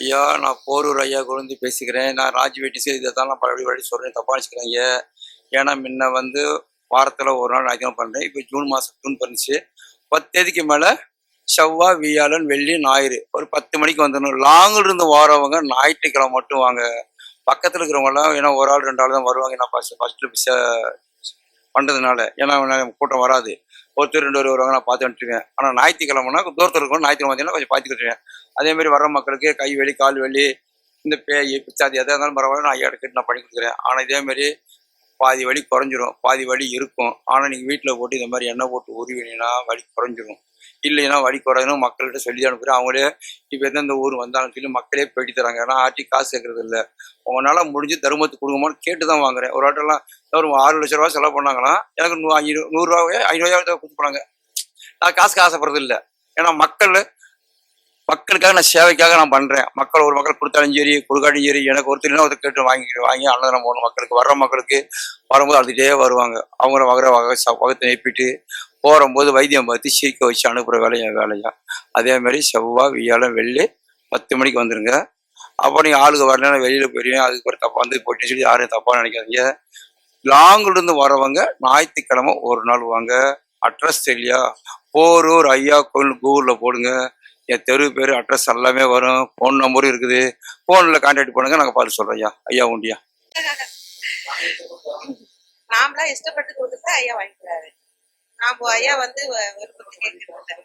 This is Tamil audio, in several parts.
ஐயா நான் போரூர் ஐயா குழந்தை பேசிக்கிறேன். நான் ராஜ் வெட்டிஸ் இதை தான் நான் பழைய வழி சொல்கிறேன் தப்பா ஐயா. ஏன்னா முன்ன வந்து வாரத்தில் ஒரு நாள் ஞாயிற்றுக்கிழமை பண்ணுறேன் இப்போ ஜூன் மாதம் ஜூன் பண்ணிச்சு பத்து தேதிக்கு மேலே செவ்வாய் வியாழன் வெள்ளி ஞாயிறு. ஒரு பத்து மணிக்கு வந்துடணும். லாங்கில் இருந்து வரவங்க ஞாயிற்றுக்கிழமை மட்டும் வாங்க. பக்கத்தில் இருக்கிறவங்கலாம் ஏன்னா ஒரு ஆள் ரெண்டு ஆள் தான் வருவாங்க. நான் ஃபஸ்ட்டு ஃபஸ்ட்டு பண்ணுறதுனால ஏன்னா கூட்டம் வராது. ஒருத்தர் ரெண்டு பேர் வருவாங்க. நான் பார்த்து வந்துட்டுருவேன் ஆனால் ஞாயிற்றுக்கிழமைனா தூரத்தில் இருக்கணும் ஞாயிற்றுக்கிழமை பார்த்தீங்கன்னா கொஞ்சம் பார்த்து கொடுத்துருவேன் அதே மாதிரி வர மக்களுக்கு கை வலி கால் வலி இந்த பேய் பிச்சாதி எதாக இருந்தாலும் பரவாயில்ல நான் ஐயா எடுத்துட்டு நான் பண்ணி கொடுக்குறேன். ஆனால் இதே மாதிரி பாதி வலி குறைஞ்சிரும் பாதி வலி இருக்கும். ஆனால் நீங்கள் வீட்டில் போட்டு இந்த மாதிரி எண்ணெய் போட்டு உருவினீங்கன்னா வலி குறைஞ்சிரும். இல்லைன்னா வலி குறையணும் மக்கள்கிட்ட சொல்லி அனுப்புகிறேன் அவங்களே இப்போ எந்தெந்த ஊர் வந்தாலும் சொல்லி மக்களே போயிட்டு தராங்க. ஏன்னா ஆட்டி காசு கேட்கறது இல்லை. உங்களால் முடிஞ்சு தருமத்துக்கு கொடுங்கமான்னு கேட்டு தான் வாங்குறேன். ஒரு ஆட்டெல்லாம் ஒரு ஆறு லட்ச ரூபா செலவு பண்ணாங்கன்னா எனக்கு நூ ஐநூறு நூறுரூவாவே ஐநூறுரூவா கொடுத்து போனாங்க நான் காசுக்கு ஆசைப்படுறது இல்லை. ஏன்னா மக்கள் மக்களுக்காக நான் சேவைக்காக நான் பண்றேன். மக்கள் ஒரு மக்கள் கொடுத்தாலும் சரி கொடுக்காட்டியும் சரி எனக்கு ஒருத்தர் ஒருத்தர் கேட்டு வாங்கிட்டு வாங்கி அன்னதானம் போகணும் மக்களுக்கு. வர்ற மக்களுக்கு வரும்போது அழுதுகிட்டே வருவாங்க. அவங்கள வகர வகை வகத்தை நெப்பிட்டு போகும்போது வைத்தியம் பார்த்து சீக்க வச்சு அனுப்புகிற வேலையா வேலையா. அதே மாதிரி செவ்வாய் வியாழம் வெள்ளி பத்து மணிக்கு வந்துருங்க. அப்போ நீங்கள் ஆளுங்க வரலன்னா வெளியில் போயிடுவேன் அதுக்கு ஒரு வந்து போட்டு சொல்லி யாரும் தப்பாக நினைக்காதீங்க. லாங்கிலிருந்து வரவங்க ஞாயிற்றுக்கிழமை ஒரு நாள் வாங்க. அட்ரஸ் தெரியலையா? போரூர் ஐயா கோயில் கூகுளில் போடுங்க. என் தெரு பேர் அட்ரஸ் எல்லாமே வரும். ஃபோன் நம்பரும் இருக்குது. ஃபோனில் கான்டாக்ட் பண்ணுங்க நாங்கள் பார்த்து சொல்கிறோம் ஐயா. ஐயா உண்டியா நாமளா இஷ்டப்பட்டு கொடுத்துட்டு ஐயா வாங்கிக்கிறாரு. நாம ஐயா வந்து வ- விருப்பத்தை கேட்கறது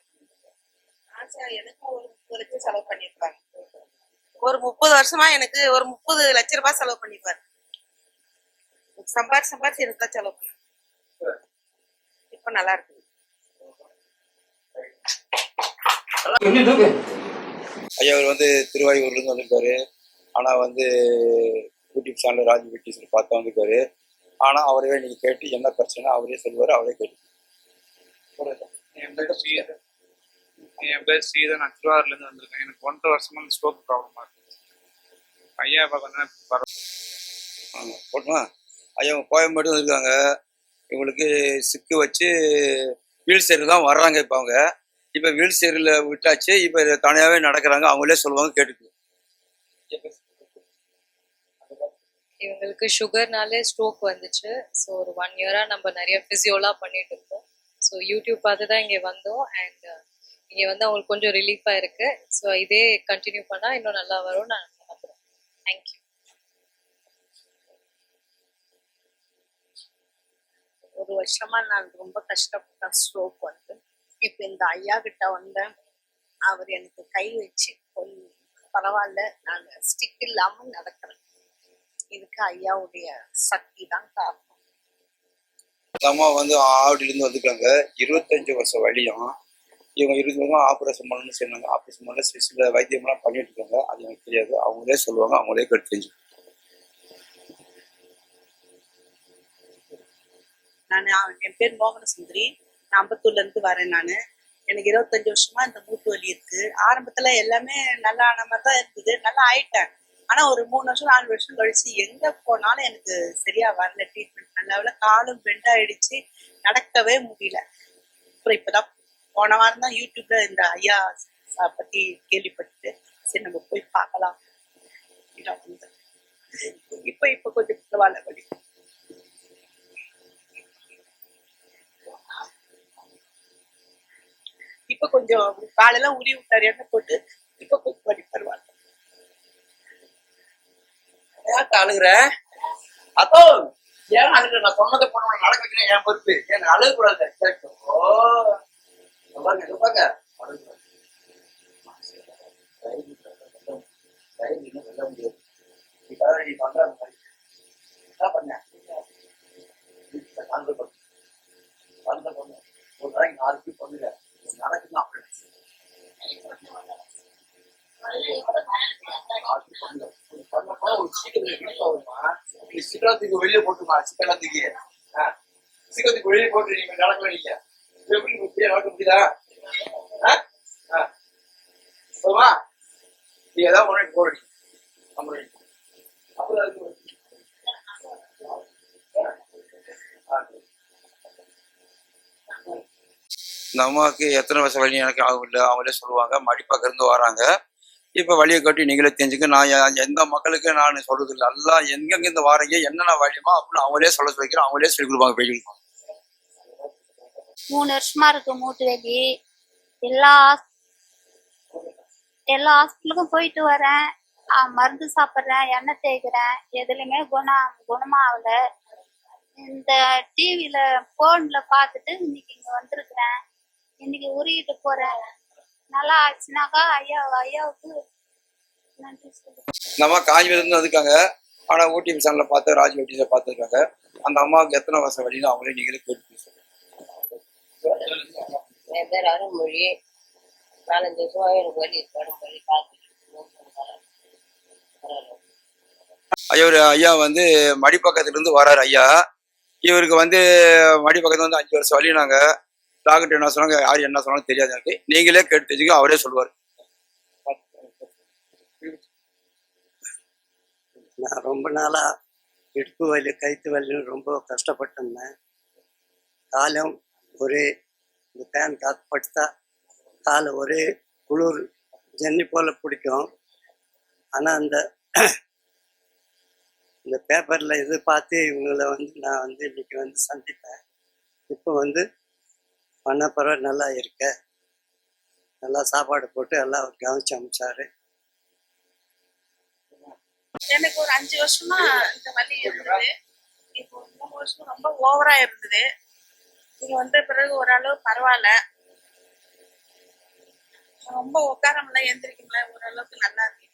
எனக்கும் ஒரு முப்பது லட்சம் செலவு பண்ணிருப்பாங்க ஒரு முப்பது வருஷமா எனக்கு ஒரு முப்பது லட்ச ரூபாய் செலவு பண்ணிருப்பாரு சம்பாரிச்சு சம்பாரிச்சு எனக்கு தான் செலவு பண்ண இப்ப நல்லா இருக்கு. ஐயா அவர் வந்து திருவாயூர்லேருந்து வந்திருக்காரு. ஆனால் வந்து யூடியூப் சேனல் ராஜ் வெட்டிஸ் பார்த்து வந்திருக்காரு. ஆனால் அவரே நீங்கள் கேட்டு என்ன பிரச்சனை அவரே சொல்லுவார் அவரே கேட்டு என் பேர் ஸ்ரீதர் என் பேர் ஸ்ரீதர் நான் திருவாரூர்லேருந்து வந்திருக்கேன். எனக்கு ஒன்றரை வருஷமா ஸ்ட்ரோக் ப்ராப்ளமாக இருக்கு. ஐயா பார்த்தோன்னா பரவாயில்ல போட்டுமா? ஐயா கோயம்பேடு வந்திருக்காங்க. இவங்களுக்கு சிக்கு வச்சு வீல் சேரில் தான் வர்றாங்க இப்போ அவங்க. இப்போ வீல் சேரில் விட்டாச்சு இப்போ தனியாகவே நடக்கிறாங்க. அவங்களே சொல்லுவாங்க கேட்டுக்கு இவங்களுக்கு சுகர்னாலே ஸ்ட்ரோக் வந்துச்சு. ஸோ ஒரு ஒன் இயராக நம்ம நிறைய ஃபிசியோலாம் பண்ணிட்டு இருக்கோம். ஸோ யூடியூப் பார்த்து தான் இங்கே வந்தோம். அண்ட் இங்கே வந்து அவங்களுக்கு கொஞ்சம் ரிலீஃபாக இருக்கு. ஸோ இதே கண்டினியூ பண்ணால் இன்னும் நல்லா வரும் நான் நம்புகிறேன் தேங்க்யூ ஒரு வருஷமா நான் ரொம்ப கஷ்டப்பட்டேன் ஸ்ட்ரோக் வந்து. இப்ப இந்த ஐயா கிட்ட வந்தேன் அவர் எனக்கு கை வச்சு கொஞ்சம் பரவாயில்ல நான் ஸ்டிக் இல்லாம நடக்கிறேன் இதுக்கு ஐயாவுடைய சக்தி தான் காரணம். அம்மா வந்து ஆவடியிலேருந்து வந்திருக்காங்க இருபத்தஞ்சு வருஷம் வழியும் இவங்க இருபது வருஷம் ஆப்ரேஷன் பண்ணணும்னு சொன்னாங்க. ஆப்ரேஷன் பண்ண சில சில வைத்தியம்லாம் பண்ணிட்டு இருக்காங்க. அது எனக்கு தெரியாது. அவங்களே சொல்லுவாங்க அவங்களே கேட்டு தெரிஞ்சு நான் என் பேர் மோகன சுந்தரி நான் அம்பத்தூர்ல இருந்து வரேன் நான். எனக்கு இருபத்தஞ்சு வருஷமா இந்த மூட்டு வலி இருக்கு. ஆரம்பத்துல எல்லாமே நல்லா ஆன மாதிரி தான் இருந்தது. நல்லா ஆயிட்டேன். ஆனா ஒரு மூணு வருஷம் நாலு வருஷம் கழிச்சு எங்க போனாலும் எனக்கு சரியா வரல. ட்ரீட்மெண்ட் நல்லா காலும் பெண்ட் ஆயிடுச்சு. நடக்கவே முடியல. அப்புறம் இப்பதான் போன வாரம் தான் யூடியூப்ல இந்த ஐயா பத்தி கேள்விப்பட்டு சரி நம்ம போய் பார்க்கலாம். இப்ப இப்ப கொஞ்சம் பரவாயில்ல வழி இப்ப கொஞ்சம் காலெல்லாம் உரி விட்டாரு எண்ணெய் போட்டு இப்ப கொஞ்சம் பண்ணி பரவாயில்ல. அழுகுற? அப்போ ஏன் அழுகுற? நான் சொன்னதை போன நடக்க வைக்கிறேன் என் பொறுப்பு? ஏன் அழுக கூடாது பாருங்க பாருங்க சொல்ல முடியாது நீ நீ பண்ற அந்த மாதிரி என்ன பண்ண காந்தல் பண்ணு பண்ணு ஒரு நாளைக்கு நாலு பேர் பண்ணுங்க ஒரு நாளைக்கு சிக்கனத்துக்கு வெளியே போட்டுமா? சிக்கனத்துக்கு சிக்கனத்துக்கு வெளியே போட்டு நீங்க நடக்கல நீங்க எப்படி இப்படியே நடக்க முடியுதா? ஆ? போதுமா நீ ஏதாவது ஒன்று போடுறீங்க அப்புறம் அதுக்கு இந்த அம்மாவுக்கு எத்தனை வருஷம் வழி எனக்கு ஆகல அவங்களே சொல்லுவாங்க மடிப்பாக்க இருந்து வராங்க. இப்போ வழியை கட்டி நீங்களே தெரிஞ்சுக்க நான் எந்த மக்களுக்கு நான் சொல்றது இல்லை எல்லாம் எங்கெங்க இந்த வாரீங்க என்னென்ன வழியுமோ அப்படின்னு அவங்களே சொல்ல வைக்கிறோம் அவங்களே சொல்லி கொடுப்பாங்க போய் மூணு வருஷமா இருக்கு மூட்டு வலி. எல்லா ஹாஸ்- எல்லா ஹாஸ்பிட்டலுக்கும் போயிட்டு வரேன். மருந்து சாப்பிட்றேன் எண்ணெய் தேய்க்கிறேன். எதுலையுமே குணம் குணமா ஆகல இந்த டிவியில போன்ல பார்த்துட்டு இன்னைக்கு இங்க வந்திருக்கிறேன். இன்னைக்கு உருகிட்டு போறேன் நல்லா ஆச்சுனாக்கா ஐயா ஐயாவுக்கு நன்றி இந்த அம்மா காஞ்சிபுரத்துலேருந்து வந்துருக்காங்க. ஆனால் ஊட்டி மிஷனில் பார்த்து ராஜ் வெட்டிஸை பார்த்துருக்காங்க. அந்த அம்மாவுக்கு எத்தனை வருஷம் வழின்னு அவங்களே நீங்களே கேட்டு என் பேர் அருண்மொழி நாலஞ்சு வருஷமாவே எனக்கு வலி உடம்பு வலி வலி ஐயா ஒரு ஐயா வந்து மடிப்பக்கத்துலேருந்து வராரு ஐயா. இவருக்கு வந்து மடிப்பக்கத்துல வந்து அஞ்சு வருஷம் வழி நாங்கள் டாக்டர் என்ன சொன்னாங்க யார் என்ன சொன்னாலும் தெரியாது எனக்கு. நீங்களே கேட்டு தெரிஞ்சுக்க அவரே சொல்லுவார். நான் ரொம்ப நாளாக இடுப்பு வலி கைத்து வலின்னு ரொம்ப கஷ்டப்பட்டிருந்தேன். காலம் ஒரே இந்த ஃபேன் காற்று படுத்தா காலை ஒரே குளிர் ஜன்னி போல் பிடிக்கும். ஆனால் அந்த இந்த பேப்பரில் இது பார்த்து இவங்களை வந்து நான் வந்து இன்னைக்கு வந்து சந்தித்தேன் இப்போ வந்து பண்ண பரவாயில்ல நல்லா இருக்க. நல்லா சாப்பாடு போட்டு எல்லாம் அவர் கவனிச்சு அமிச்சாரு. எனக்கு ஒரு அஞ்சு வருஷமா இந்த வலி இருந்தது. இப்போ மூணு வருஷம் ரொம்ப ஓவரா இருந்தது. இங்க வந்த பிறகு ஓரளவு பரவாயில்ல. ரொம்ப உட்கார முடியல எந்திரிக்க முடியல ஓரளவுக்கு நல்லா இருக்கு.